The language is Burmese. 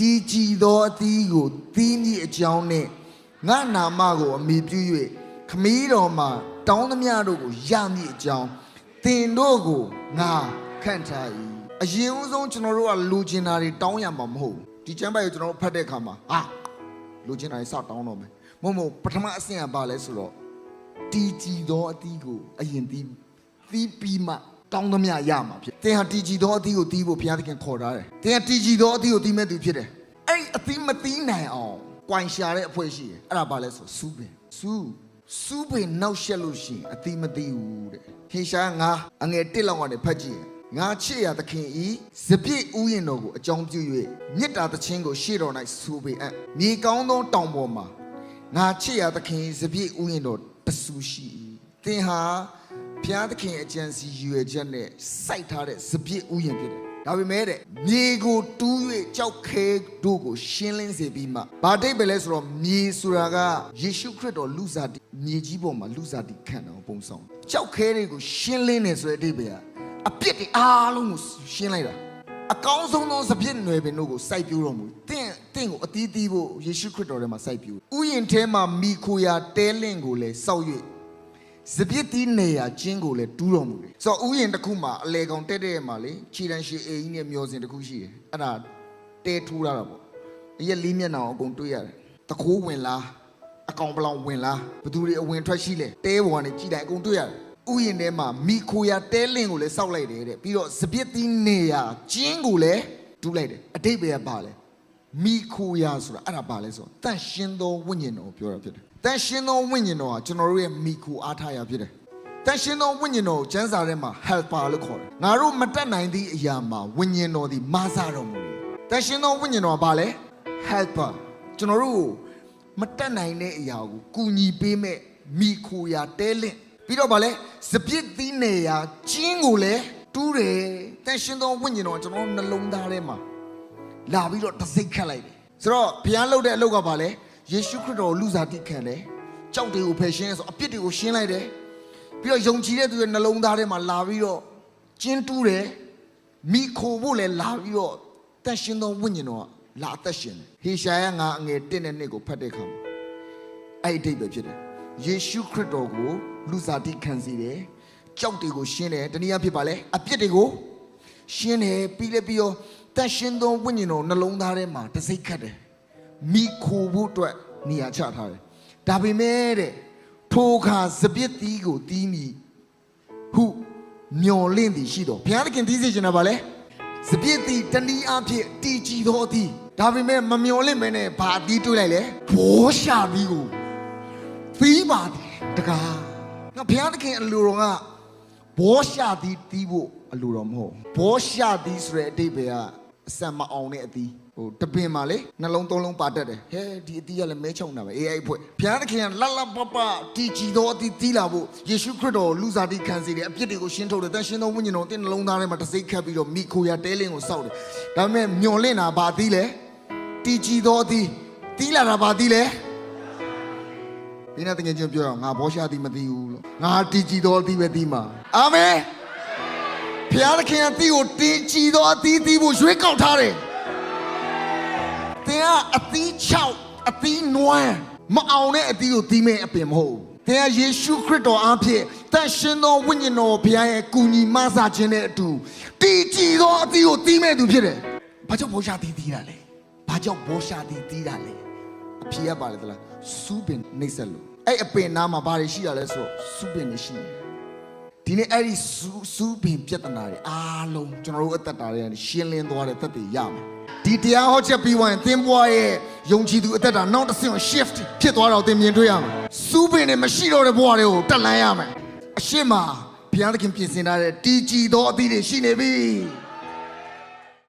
တီကြည်သောအသီးကိုသီးမည်အကြောင်းနှင့်ငါနာမကိုအမိပြု၍ခမည်းတော်မှာတောင်းသမျှတို့ကိုရမည်အကြောင်းသင်တို့ကိုငါခန့်ထား၏အရင်ဦးဆုံးကျွန်တော်တို့ကလူကျင်တာတွေတောင်းရမှာမဟုတ်ဘူးဒီကျမ်းပိုက်ကိုကျွန်တော်တို့ဖတ်တဲ့အခါမှာဟာလူကျင်တာတွေစတောင်းတော့မယ်မဟုတ်မဟုတ်ပထမအဆင့်ကပါလဲဆိုတော့တီကြည်သောအသီးကိုအရင်သီးသီးပြီးမှ တောင်းသမျှရမှာဖြစ်သင်ဟာတီကြည်သောအသီးကိုသီးဖို့ဘုရားသခင်ခေါ်ထားတယ်သင်ဟာတီကြည်သောအသီးကိုသီးမဲ့သူဖြစ်တယ်အဲ့ဒီအသီးမသီးနိုင်အောင်꽌ရှာတဲ့အဖွဲ့ရှိတယ်အဲ့ဒါပါလဲဆိုစူးပင်စူးစူးပင်နောက်ရှက်လို့ရှိရင်အသီးမသီးဘူးတဲ့ဟေရှာငါအငယ်တစ်လောက်ကနေဖတ်ကြည့်ရင်ငါချစ်ရသခင်ဤစပြည့်ဥယျင်တော်ကိုအကြောင်းပြု၍မြစ်တာသချင်းကိုရှေ့တော်၌စူးပေအပ်မြေကောင်းသောတောင်ပေါ်မှာငါချစ်ရသခင်ဤစပြည့်ဥယျင်တော်တဆူရှိ၏သင်ဟာ ဘုရားသခင်အကြံစီယူရချက်နဲ့စိုက်ထားတဲ့စပြည့်ဥယျင်ဖြစ်တယ်ဒါပေမဲ့တဲ့မြေကိုတူး၍ကြောက်ခဲတို့ကိုရှင်းလင်းစေပြီးမှဗာတိတ်ပဲလဲဆိုတော့မြေဆိုတာကယေရှုခရစ်တော်လူစားတိမြေကြီးပေါ်မှာလူစားတိခံတော်ပုံဆောင်ကြောက်ခဲတွေကိုရှင်းလင်းနေဆိုတဲ့အဓိပ္ပာယ်ကအပြစ်တွေအားလုံးကိုရှင်းလိုက်တာအကောင်းဆုံးသောစပြည့်နွယ်ပင်တို့ကိုစိုက်ပျိုးတော်မူတင့်တင့်ကိုအတီးတီးဖို့ယေရှုခရစ်တော်ထဲမှာစိုက်ပျိုးဥယျင်ထဲမှာမိခိုရာတဲလင့်ကိုလည်းစောက်၍ စပြည့်တီးနေရာကျင်းကိုလည်းတူးတော်မူတယ်ဆိုတော့ဥယျင်တစ်ခုမှာအလေကောင်တက်တဲ့မှာလေခြေတန်းရှည်အိမ်ကြီးနဲ့မျောစင်တစ်ခုရှိတယ်အဲ့ဒါတဲထူးလာတာပေါ့အရက်လေးမျက်နှာအောင်အကုန်တွေ့ရတယ်တခိုးဝင်လားအကောင်ပလောင်ဝင်လားဘသူတွေအဝင်ထွက်ရှိလဲတဲပေါ်ကနေကြည်တိုင်းအကုန်တွေ့ရတယ်ဥယျင်ထဲမှာမိခိုရာတဲလင့်ကိုလည်းစောက်လိုက်တယ်တဲ့ပြီးတော့စပြည့်တီးနေရာကျင်းကိုလည်းတူးလိုက်တယ်အတိတ်ပဲကပါလဲ မိခိုရာဆိုတာအဲ့ဒါပါလဲဆိုတော့တန်ရှင်းသောဝိညာဉ်တော်ကိုပြောတာဖြစ်တယ်။တန်ရှင်းသောဝိညာဉ်တော်ကကျွန်တော်တို့ရဲ့မိခိုအားထားရာဖြစ်တယ်။တန်ရှင်းသောဝိညာဉ်တော်ကိုကျမ်းစာထဲမှာ helper လို့ခေါ်တယ်။ငါတို့မတတ်နိုင်သည့်အရာမှာဝိညာဉ်တော်သည်မဆတော်မူတယ်။တန်ရှင်းသောဝိညာဉ်တော်ကဘာလဲ helper ကျွန်တော်တို့ကိုမတတ်နိုင်တဲ့အရာကိုကူညီပေးမဲ့မိခိုရာတဲလင့်ပြီးတော့ဗာလဲစပြစ်သီးနေရာကျင်းကိုလည်းတူးတယ်တန်ရှင်းသောဝိညာဉ်တော်ကကျွန်တော်တို့နှလုံးသားထဲမှာ လာပြီးတော့တစိတ်ခတ်လိုက်တယ်ဆိုတော့ဘုရားလုပ်တဲ့အလုပ်ကဘာလဲယေရှုခရစ်တော်ကိုလူစားတိခံတယ်ကြောက်တွေကိုဖယ်ရှင်းဆိုအပြစ်တွေကိုရှင်းလိုက်တယ်ပြီးတော့ယုံကြည်တဲ့သူရဲ့နှလုံးသားထဲမှာလာပြီးတော့ကျင်းတူးတယ်မိခိုဖို့လည်းလာပြီးတော့တန်ရှင်သောဝိညာဉ်တော်ကလာအသက်ရှင်တယ်ဟေရှာယငါအငယ်1နဲ့2ကိုဖတ်တဲ့အခါမှာအဲ့ဒီအဓိပ္ပာယ်ဖြစ်တယ်ယေရှုခရစ်တော်ကိုလူစားတိခံစေတယ်ကြောက်တွေကိုရှင်းတယ်တနည်းအားဖြင့်ပါလဲအပြစ်တွေကိုရှင်းတယ်ပြီးလဲပြီးတော့ တန်ရှင်းသောဝိညာဉ်တော်နှလုံးသားထဲမှာတစိတ်ခတ်တယ်မိခိုဖို့အတွက်နေရာချထားတယ်ဒါပေမဲ့တဲ့ထိုခါစပစ်တီးကိုတီးမိဟုမျော်လင့်သည်ရှိတော့ဘုရားသခင်တီးစေချင်တာပါလေစပစ်တီးတနည်းအားဖြင့်တီကြည်သောအသီးဒါပေမဲ့မမျော်လင့်မဲနဲ့ဘာအသီးတွေးလိုက်လဲဘောရှာပြီးကိုသီးပါသည်တကားငါဘုရားသခင်အလိုတော်ကဘောရှာသည်တီးဖို့ အလိုတော်မဟုတ်ဘောရှာသည်ဆိုတဲ့အတိတ်ပဲကအစံမအောင်တဲ့အသီးဟိုတပင်မှာလေနှလုံးသုံးလုံးပါတတ်တယ်ဟဲဒီအသီးကလည်းမဲချုံတာပဲ AI ဖွဲ့ဘုရားသခင်ကလတ်လတ်ပပတီကြည်သောအသီးတီးလာဖို့ယေရှုခရစ်တော်ကိုလူစားတိခံစေတယ်အပြစ်တွေကိုရှင်းထုတ်တယ်တန်ရှင်းသောဝိညာဉ်တော်တင်းနှလုံးသားထဲမှာတစိမ့်ခတ်ပြီးတော့မိခိုရာတဲလင်းကိုစောက်တယ်ဒါပေမဲ့မျော်လင့်တာဘာအသီးလဲတီကြည်သောအသီးတီးလာတာဘာအသီးလဲဒီနေ့တကယ်ချင်းပြောတော့ငါဘောရှာသည်မသိဘူးလို့ငါတီကြည်တော်အသီးပဲသိမှာအာမင် ဖျားသခင်အသီးကိုတီကြည်တော်အသီးသီးဖို့ရွေးကောက်ထားတယ်တင်ကအသီး6အသီးနွမ်းမအောင်တဲ့အသီးကိုသီးမဲ့အပင်မဟုတ်ဘူးတင်ကယေရှုခရစ်တော်အားဖြင့်တန်ရှင်သောဝိညာဉ်တော်ဘုရားရဲ့ကူညီမဆာခြင်းနဲ့အတူတီကြည်တော်အသီးကိုသီးမဲ့သူဖြစ်တယ်ဘာကြောင့်ဘောရှာသီးသီးတာလဲဘာကြောင့်ဘောရှာသီးသီးတာလဲအဖြေရပါလေသလားစူးပင်နှိမ့်ဆက်လို့အဲ့အပင်နားမှာဘာတွေရှိရလဲဆိုတော့စူးပင်တွေရှိတယ် ဒီနေ့အဲ့ဒီစူးစူးပင်ပြဿနာတွေအားလုံးကျွန်တော်တို့အသက်တာတွေရှင်းလင်းသွားတဲ့သက်တွေရမယ်ဒီတရားဟောချက်ပြီးသွားရင်သင်ဘွားရဲ့ယုံကြည်သူအသက်တာနောက်တစ်ဆင့်ကို shift ဖြစ်သွားတော့သင်မြင်တွေ့ရမယ်စူးပင်တွေမရှိတော့တဲ့ဘွားတွေကိုတက်လန်းရမယ်အရှိမဘုရားသခင်ပြင်ဆင်ထားတဲ့တီကြည်သောအသီးတွေရှိနေပြီ